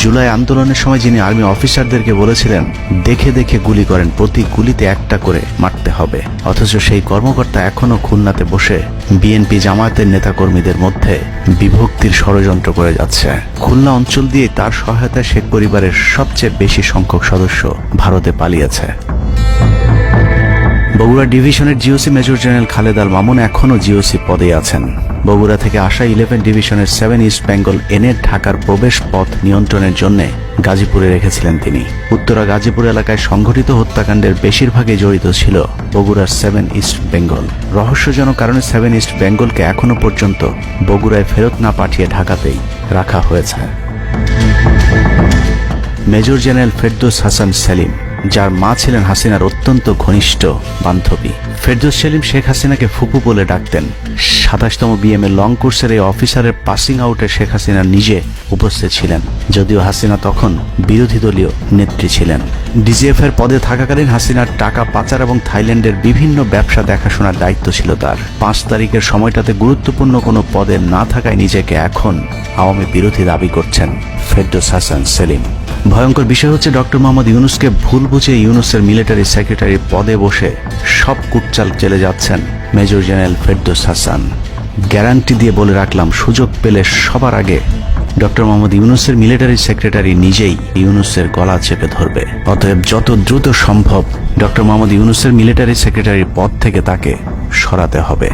জুলাই আন্দোলনের সময় যিনি আর্মি অফিসারদেরকে বলেছিলেন, দেখে দেখে গুলি করেন, প্রতি গুলিতে একটা করে মারতে হবে। অথচ সেই কর্মকর্তা এখনও খুলনাতে বসে বিএনপি জামায়াতের নেতাকর্মীদের মধ্যে বিভক্তির ষড়যন্ত্র করে যাচ্ছে। খুলনা অঞ্চল দিয়ে তার সহায়তায় শেখ পরিবারের সবচেয়ে বেশি সংখ্যক সদস্য ভারতে পালিয়েছে। বগুড়া ডিভিশনের GOC major general Khaled Al Mamun এখনও জিওসি পদে আছেন। বগুড়া থেকে আসা ইলেভেন ডিভিশনের সেভেন ইস্ট বেঙ্গল এনে ঢাকার প্রবেশ পথ নিয়ন্ত্রণের জন্য গাজীপুরে রেখেছিলেন তিনি। উত্তরা গাজীপুর এলাকায় সংঘটিত হত্যাকাণ্ডের বেশিরভাগই জড়িত ছিল বগুড়ার সেভেন ইস্ট বেঙ্গল। রহস্যজনক কারণে সেভেন ইস্ট বেঙ্গলকে এখনও পর্যন্ত বগুড়ায় ফেরত না পাঠিয়ে ঢাকাতেই রাখা হয়েছে। মেজর জেনারেল ফেরদৌস হাসান সেলিম যার মা ছিলেন হাসিনার অত্যন্ত ঘনিষ্ঠ বান্ধবী। ফেরদৌস সেলিম শেখ হাসিনাকে ফুপু বলে ডাকতেন। সাতাশতম বিএমএ লং কোর্সের এই অফিসারের পাসিং আউটে শেখ হাসিনা নিজে উপস্থিত ছিলেন। যদিও হাসিনা তখন বিরোধী দলীয় নেত্রী ছিলেন। ডিজিএফ এর পদে থাকাকালীন হাসিনার টাকা পাচার এবং থাইল্যান্ডের বিভিন্ন ব্যবসা দেখাশোনার দায়িত্ব ছিল তার। পাঁচ তারিখের সময়টাতে গুরুত্বপূর্ণ কোনো পদে না থাকায় নিজেকে এখন আওয়ামী বিরোধী দাবি করছেন ফেরদৌস হাসান সেলিম। ভয়ঙ্কর বিষয় হচ্ছে ডক্টর মোহাম্মদ ইউনুসকে ভুল বুঝে ইউনুসের মিলিটারি সেক্রেটারি পদে বসে সব কুটচাল চলে যাচ্ছেন major general Ferdous Hasan. Guarantee দিয়ে বলে রাখলাম, সুযোগ পেলে সবার আগে ডক্টর মোহাম্মদ ইউনুসের মিলিটারি সেক্রেটারি নিজেই ইউনুসের গলা চেপে ধরবে। অতএব যত দ্রুত সম্ভব ডক্টর মোহাম্মদ ইউনুসের মিলিটারি সেক্রেটারির পদ থেকে তাকে সরাতে হবে।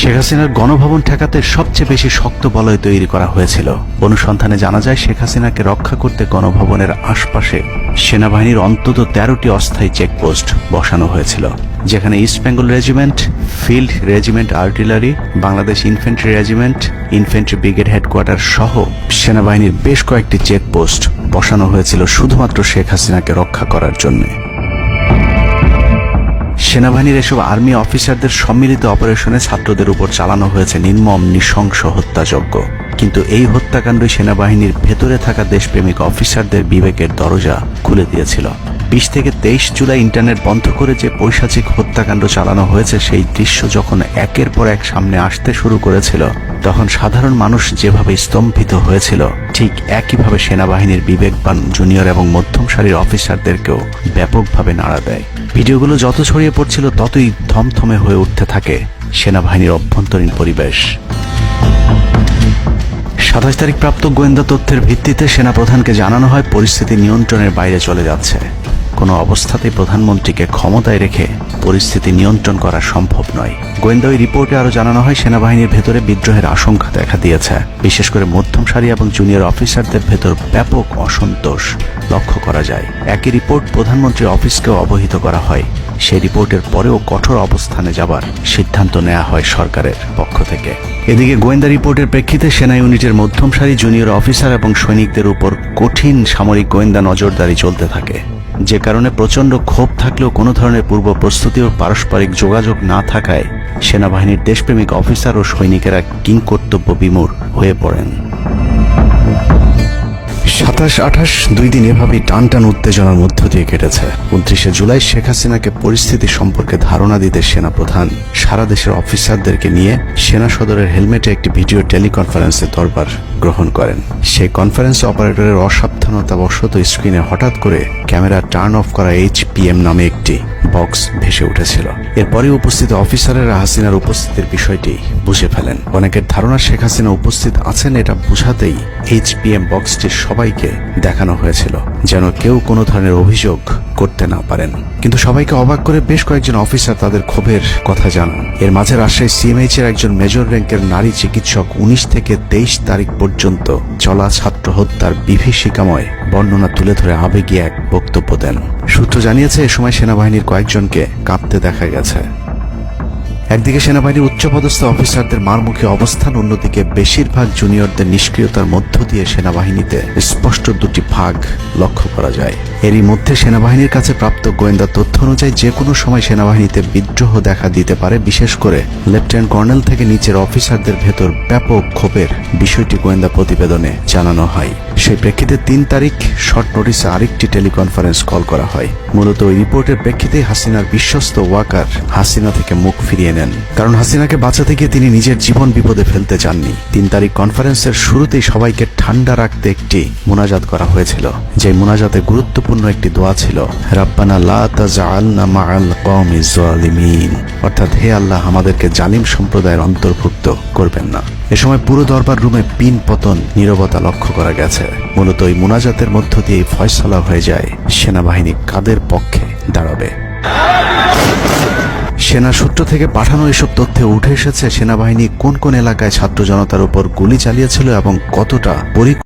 শেখ হাসিনার গণভবন ঠেকাতে সবচেয়ে বেশি শক্ত বলয় তৈরি করা হয়েছিল। অনুসন্ধানে জানা যায়, শেখ হাসিনাকে রক্ষা করতে গণভবনের আশপাশে সেনাবাহিনীর অন্তত তেরোটি অস্থায়ী চেকপোস্ট বসানো হয়েছিল, যেখানে east Bengal regiment, field regiment artillery, Bangladesh infantry regiment infantry brigade headquarter সহ সেনাবাহিনীর বেশ কয়েকটি চেকপোস্ট বসানো হয়েছিল শুধুমাত্র শেখ হাসিনাকে রক্ষা করার জন্যে। সেনাবাহিনীর এসব আর্মি অফিসারদের সম্মিলিত অপারেশনে ছাত্রদের উপর চালানো হয়েছে নির্মম, নৃশংস হত্যাযজ্ঞ। কিন্তু এই হত্যাকাণ্ডই সেনাবাহিনীর ভেতরে থাকা দেশপ্রেমিক অফিসারদের বিবেকের দরজা খুলে দিয়েছিল। বিশ থেকে তেইশ জুলাই ইন্টারনেট বন্ধ করে যে পৈশাচিক হত্যাকাণ্ড চালানো হয়েছে, সেই দৃশ্য যখন একের পর এক সামনে আসতে শুরু করেছিল, তখন সাধারণ মানুষ যেভাবে স্তম্ভিত হয়েছিল, ঠিক একইভাবে সেনাবাহিনীর বিবেকবান জুনিয়র এবং মধ্যম সারির অফিসারদেরকেও ব্যাপকভাবে নাড়া দেয়। ভিডিওগুলো যত ছড়িয়ে পড়ছিল, ততই থমথমে হয়ে উঠতে থাকে সেনাবাহিনীর অভ্যন্তরীণ পরিবেশ। সাতাশ তারিখ প্রাপ্ত গোয়েন্দা তথ্যের ভিত্তিতে সেনাপ্রধানকে জানানো হয়, পরিস্থিতি নিয়ন্ত্রণের বাইরে চলে যাচ্ছে। কোনো অবস্থাতেই প্রধানমন্ত্রীকে ক্ষমতায় রেখে পরিস্থিতি নিয়ন্ত্রণ করা সম্ভব নয়। গোয়েন্দা ওই রিপোর্টে আরও জানানো হয়, সেনাবাহিনীর ভেতরে বিদ্রোহের আশঙ্কা দেখা দিয়েছে। বিশেষ করে মধ্যম সারি এবং জুনিয়র অফিসারদের ভেতর ব্যাপক অসন্তোষ লক্ষ্য করা যায়। একই রিপোর্ট প্রধানমন্ত্রীর অফিসকেও অবহিত করা হয়। সেই রিপোর্টের পরেও কঠোর অবস্থানে যাবার সিদ্ধান্ত নেওয়া হয় সরকারের পক্ষ থেকে। এদিকে গোয়েন্দা রিপোর্টের প্রেক্ষিতে সেনা ইউনিটের মধ্যম সারি, জুনিয়র অফিসার এবং সৈনিকদের উপর কঠিন সামরিক গোয়েন্দা নজরদারি চলতে থাকে। যে কারণে প্রচণ্ড ক্ষোভ থাকলেও কোনো ধরনের পূর্ব প্রস্তুতি ও পারস্পরিক যোগাযোগ না থাকায় সেনাবাহিনীর দেশপ্রেমিক অফিসার ও সৈনিকেরা কিংকর্তব্য বিমূর হয়ে পড়েন। সাতাশ, আঠাশ, দুই দিন এভাবেই টান টান উত্তেজনার মধ্য দিয়ে কেটেছে। উনত্রিশে জুলাই শেখ হাসিনাকে পরিস্থিতি সম্পর্কে ধারণা দিতে সেনাপ্রধান। সারা দেশের অফিসারদেরকে নিয়ে সেনা সদরের হেলমেটে একটি ভিডিও টেলিকনফারেন্সে দরবার গ্রহণ করেন। সেই কনফারেন্স অপারেটরের অসাবধানতাবশত স্ক্রিনে হঠাৎ করে ক্যামেরা টার্ন অফ করা এইচপিএম নামে একটি বক্স ভেসে উঠেছিল। এরপরে উপস্থিত অফিসারেরা হাসিনার উপস্থিতির বিষয়টি বুঝে ফেলেন। অনেকের ধারণা শেখ হাসিনা উপস্থিত আছেন এটা বুঝাতেই এইচপিএম বক্সটি সবাইকে দেখানো হয়েছিল, যেন কেউ কোনো ধরনের অভিযোগ করতে না পারেন। কিন্তু সবাইকে অবাক করে বেশ কয়েকজন অফিসার তাদের ক্ষোভের কথা জানান। এর মাঝে রাজশাহী সিএমএইচ এর একজন মেজর র্যাঙ্কের নারী চিকিৎসক উনিশ থেকে তেইশ তারিখ পর্যন্ত চলা ছাত্র হত্যার বিভীষিকাময় বর্ণনা তুলে ধরে আবেগী এক বক্তব্য দেন। সূত্র জানিয়েছে, এ সময় সেনাবাহিনীর কয়েকজনকে কাঁপতে দেখা গেছে। একদিকে সেনাবাহিনীর উচ্চপদস্থ অফিসারদের মারমুখী অবস্থান, অন্যদিকে বেশিরভাগ জুনিয়রদের নিষ্ক্রিয়তার মধ্য দিয়ে সেনাবাহিনীতে স্পষ্ট দুটি ভাগ লক্ষ্য করা যায়। এরই মধ্যে সেনাবাহিনীর কাছে প্রাপ্ত গোয়েন্দা তথ্য অনুযায়ী যে কোনো সময় সেনাবাহিনীতে বিদ্রোহ দেখা দিতে পারে, বিশেষ করে লেফটেন্যান্ট কর্নেল থেকে নিচের অফিসারদের ভেতর ব্যাপক ক্ষোভের বিষয়টি গোয়েন্দা প্রতিবেদনে জানানো হয়। সেই প্রেক্ষিতে তিন তারিখ শর্ট নোটিসে আরেকটি টেলিকনফারেন্স কল করা হয়। মূলত ওই রিপোর্টের প্রেক্ষিতে হাসিনার বিশ্বস্ত ওয়াকার হাসিনা থেকে মুখ ফিরিয়ে নেন। কারণ হাসিনাকে বাঁচাতে গিয়ে তিনি নিজের জীবন বিপদে ফেলতে চাননি। তিন তারিখ কনফারেন্সের শুরুতেই সবাইকে ঠান্ডা রাখতে একটি মোনাজাত করা হয়েছিল যে মোনাজাতে গুরুত্বপূর্ণ একটি দোয়া ছিল, রাব্বানা লা তাজআলনা মাআল কওমিজ জালিমিন অর্থাৎ, হে আল্লাহ, আমাদেরকে জালিম সম্প্রদায়ের অন্তর্ভুক্ত করবেন না। এ সময় পুরো দরবার রুমে পিন পতন নীরবতা লক্ষ্য করা গেছে। মূলত এই মোনাজাতের মধ্য দিয়ে ফয়সলা হয়ে যায়। সেনাবাহিনী কাদের পক্ষে দাঁড়াবে? সেনা সূত্র থেকে পাঠানো এসব তথ্যে উঠে এসেছে, সেনাবাহিনী কোন কোন এলাকায় ছাত্র জনতার উপর গুলি চালিয়েছিল এবং কতটা পরি